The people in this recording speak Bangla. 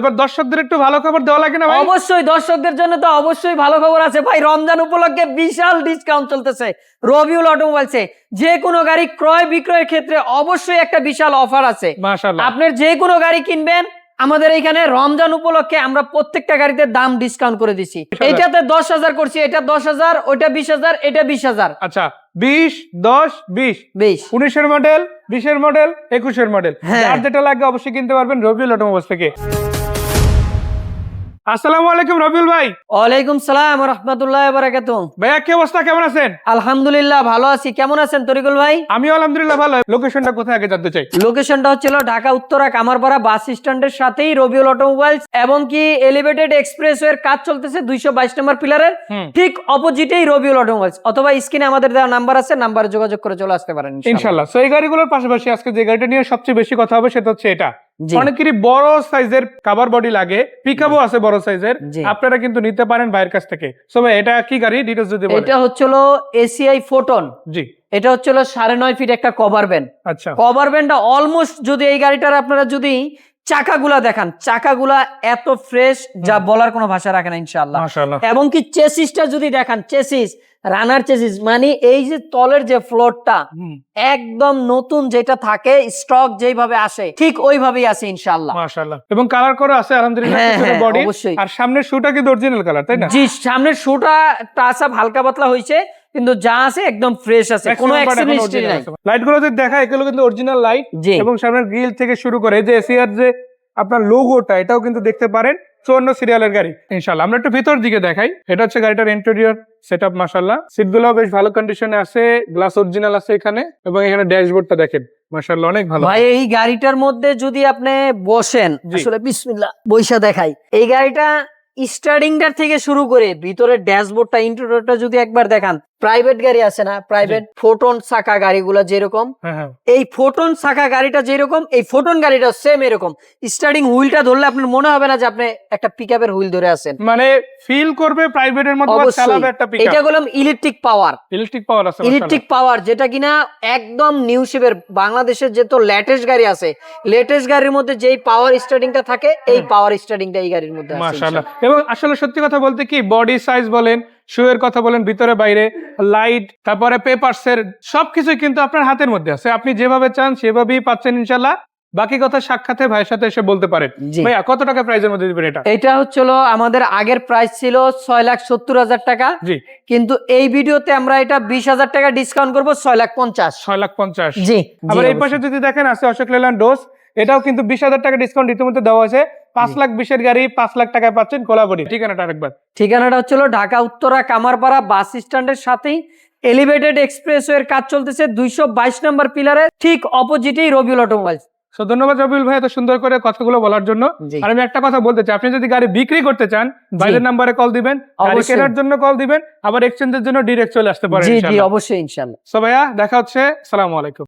এবার দর্শকদের একটু ভালো খবর দেওয়া লাগে না ভাই? অবশ্যই দর্শকদের জন্য তো অবশ্যই ভালো খবর আছে। ভাই রমজান উপলক্ষে বিশাল ডিসকাউন্ট চলতেছে। রবিউল অটোমোবাইলসে যে কোনো গাড়ি ক্রয় বিক্রয়ের ক্ষেত্রে অবশ্যই একটা বিশাল অফার আছে। মাশাআল্লাহ। আপনার যে কোনো গাড়ি কিনবেন আমাদের রমজান উপলক্ষে আমরা প্রত্যেকটা গাড়িতে দাম ডিসকাউন্ট করে দিছি। এটাতে দশ হাজার করছি এটা দশ হাজার ওইটা বিশ হাজার এটা বিশ হাজার। আচ্ছা বিশ দশ বিশ। বেশ। উনিশের মডেল বিশের মডেল একুশের মডেল হ্যাঁ। আর যেটা লাগবে অবশ্যই কিনতে পারবেন রবিউল অটোমোবাইলস থেকে। আসসালামু আলাইকুম রবিউল ভাই। ওয়ালাইকুম সালাম রহমতুল্লাহ বারাকাত ভাইয়া কি অবস্থা? কেমন আছেন? আলহামদুলিল্লাহ ভালো আছি। কেমন আছেন তরিকুল ভাই? আমিও আলহামদুলিল্লাহ ভালো। লোকেশনটা কোথায় আগে জানতে চাই? লোকেশনটা হচ্ছিল ঢাকা উত্তরা কামারপাড়া বাস স্ট্যান্ডের সাথেই রবিউল অটোমোবাইলস এবং কি এলিভেটেড এক্সপ্রেস এর কাজ চলতেছে দুইশো বাইশ নম্বর পিলারের। ঠিক অপোজিটেই রবিউল অটোমোবাইলস। অথবা স্ক্রিনে আমাদের দেওয়া নাম্বার আছে নাম্বারে যোগাযোগ করে চলে আসতে পারেন ইনশাআল্লাহ। ইনশাল্লাহ তো এই গাড়িগুলোর পাশাপাশি আজকে যে গাড়িটা নিয়ে সবচেয়ে বেশি কথা হবে সেটা হচ্ছে এটা। অনেকেরই বড় সাইজের কাভার বডি লাগে পিকআপও আছে বড় সাইজের আপনারা কিন্তু নিতে পারেন ভাইয়ের কাছ থেকে। সো ভাই এটা কি গাড়ি? ডিটেলস যদি বলেন। এটা হচ্ছিল এসিআই ফোটন জি। এটা হচ্ছিল সাড়ে নয় ফিট একটা কভার ব্যান্ড আচ্ছা। কভার ব্যান্ডটা অলমোস্ট যদি এই গাড়িটার আপনারা যদি চাকাগুলা দেখান। চাকাগুলা এত ফ্রেশ যা বলার কোনো ভাষা রাখে না ইনশাআল্লাহ। মাশাআল্লাহ। এবং কি চেসিসটা যদি দেখান চেসিস রানার চেসিস মানে এই যে তলের যে ফ্লোরটা একদম নতুন যেটা থাকে স্টক যেইভাবে আসে ঠিক ওইভাবেই আছে ইনশাআল্লাহ। মাশাআল্লাহ। এবং কালার করা আছে আলহামদুলিল্লাহ হ্যাঁ, হ্যাঁ, বডি। আর সামনের শুটা কি অরিজিনাল কালার তাই না? জি সামনের শুটা টাচ আপ হালকা পাতলা হয়েছে কিন্তু যা আছে একদম ফ্রেশ আছে কোনো অ্যাক্সিডেন্ট হিস্ট্রি নাই। লাইটগুলো যদি দেখা এগুলো কিন্তু অরিজিনাল লাইট এবং সামনের গ্রিল থেকে শুরু করে যে এসিআর যে আপনার লোগোটা এটাও কিন্তু দেখতে পারেন। চুয়ান্ন সিরিয়ালের গাড়ি ইনশাল্লাহ আমরা একটু ভিতর দিকে দেখাই। এটা হচ্ছে গাড়িটার ইন্টেরিয়র সেট আপ মাসাল্লাহ সিট বেশ ভালো কন্ডিশনে আছে গ্লাস অরিজিনাল আছে এখানে এবং এখানে ড্যাশবোর্ডটা দেখেন। মাসাল্লাহ অনেক ভালো। ভাই এই গাড়িটার মধ্যে যদি আপনি বসেন। আসলে বিসমিল্লাহ বৈশা দেখাই। এই গাড়িটা স্টার্টিংটার থেকে শুরু করে ভিতরে ড্যাশবোর্ডটা ইন্টেরিয়রটা যদি একবার দেখান প্রাইভেট গাড়ি আছে না? প্রাইভেট ফোটন চাকা গাড়িগুলো যেরকম হ্যাঁ হ্যাঁ। এই ফোটন চাকা গাড়িটা যেরকম এই ফোটন গাড়িটা সেম এরকম। স্টার্টিং হুইলটা ধরলে আপনার মনে হবে না যে আপনি একটা পিকআপের হুইল ধরে আছেন। মানে ফিল করবে প্রাইভেটের মতো চালাবে একটা পিকআপ এটা বললাম ইলেকট্রিক পাওয়ার ইলেকট্রিক পাওয়ার আছে ইলেকট্রিক পাওয়ার যেটা কিনা একদম নিউ শেপের বাংলাদেশের যে তো লেটেস্ট গাড়ি আছে লেটেস্ট গাড়ির মধ্যে যেই পাওয়ার স্টার্টিংটা থাকে এই পাওয়ার স্টার্টিংটা এই গাড়ির মধ্যে আছে মাশাআল্লাহ। এবং আসলে সত্যি কথা বলতে কি বডি সাইজ বলেন শুয়ের কথা বলেন ভিতরে বাইরে লাইট তারপরে পেপারস এর সবকিছুই কিন্তু আপনার হাতের মধ্যে আছে। আপনি যেভাবে চান সেভাবেই পাচ্ছেন ইনশাল্লাহ বাকি কথা সাক্ষাতে ভাইয়ের সাথে এসে বলতে পারেন। ভাইয়া কত টাকা প্রাইজের মধ্যে দিবেন এটা? এটা হচ্ছিল আমাদের আগের প্রাইস ছিল ছয় লাখ সত্তর হাজার টাকা। জি। কিন্তু এই ভিডিওতে আমরা এটা বিশ হাজার টাকা ডিসকাউন্ট করব ছয় লাখ পঞ্চাশ। ছয় লাখ পঞ্চাশ। জি। আবার এই পাশে যদি দেখেন আছে অশোক লেল্যান্ড ডোজ এটাও কিন্তু বিশ হাজার টাকা ডিসকাউন্ট ইতিমধ্যে দেওয়া আছে। পাঁচ লাখ বিশের গাড়ি পাঁচ লাখ টাকায় পাচ্ছেন কোলাবডি ঠিকানাটা আরেকবার। ঠিকানাটা হচ্ছিল ঢাকা উত্তরা কামারপাড়া বাস স্ট্যান্ডের সাথেই এলিভেটেড এক্সপ্রেস এর কাজ চলতেছে দুইশো বাইশ নম্বর পিলারের ঠিক অপোজিটেই রবিউল অটোমোবাইলস। ধন্যবাদ রবিউল ভাই এত সুন্দর করে কথাগুলো বলার জন্য। আর আমি একটা কথা বলতে চাই আপনি যদি গাড়ি বিক্রি করতে চান বাইরের নাম্বারে কল দিবেন গাড়ি। কেনার জন্য কল দিবেন আবার এক্সচেঞ্জের জন্য ডিরেক্ট চলে আসতে পারেন জি জি অবশ্যই ইনশাল্লাহ সো ভাইয়া দেখা হচ্ছে। সালামু আলাইকুম।